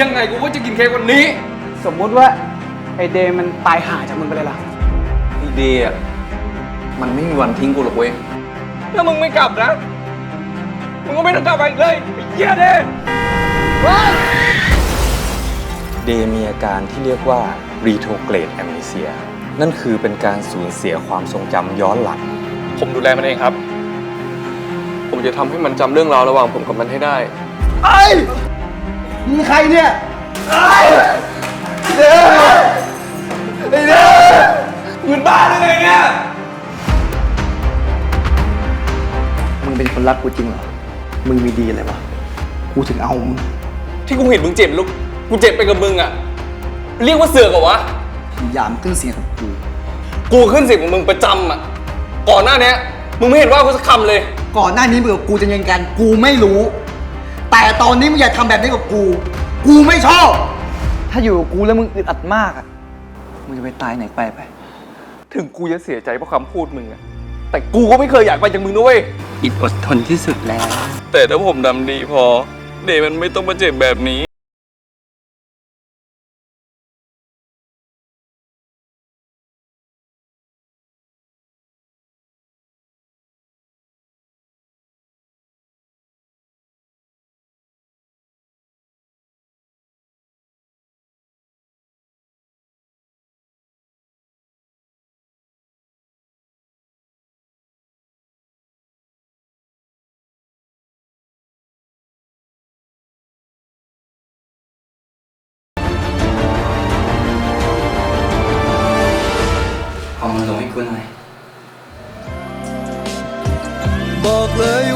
ยังไงกูก็จะกินเค้กวันนี้ สมมุติว่า ไอเดย์มันตายห่าจากมึงไปเลยล่ะไอเดียอะมันไม่มีวันทิ้งกูหรอกเว้ย ถ้ามึงไม่กลับนะ มึงก็ไม่ต้องกลับมาอีกเลยไอ้เหี้ยเด้เดย์มีอาการที่เรียกว่า retrograde amnesia นั่นคือเป็นการสูญเสียความทรงจำย้อนหลัง ผมดูแลมันเองครับ ผมจะทำให้มันจำเรื่องราวระหว่างผมกับมันให้ได้ มึงใครเนี่ยมึงบ้าหรือไงเนี่ย มึงเป็นคนรักกูจริงเหรอ มึงมีดีอะไรวะ กูถึงเอามึง ที่กูเห็นมึงเจ็บลูก กูเจ็บไปกับมึงอะเรียกว่าเสือกเหรอวะ ยามขึ้นเสียงกับกู กูขึ้นเสียงของมึงประจำอะก่อนหน้าเนี้ยมึงไม่เห็นว่ากูสักคำเลย ก่อนหน้านี้มึงกับกูจะยังกัน กูไม่รู้ แต่ตอนนี้มึงอย่าทำแบบนี้กับกู กูไม่ชอบ ถ้าอยู่กับกูแล้วมึงอึดอัดมากอะมึงจะไปตายไหนไปไป ถึงกูจะเสียใจเพราะคำพูดมึงอะแต่กูก็ไม่เคยอยากไปจากมึงด้วยอิดอดทนที่สุดแล้ว แต่ถ้าผมดำดีพอ เดย์มันไม่ต้องมาเจ็บแบบนี้ เอามือลงให้กูหน่อยบอกเลย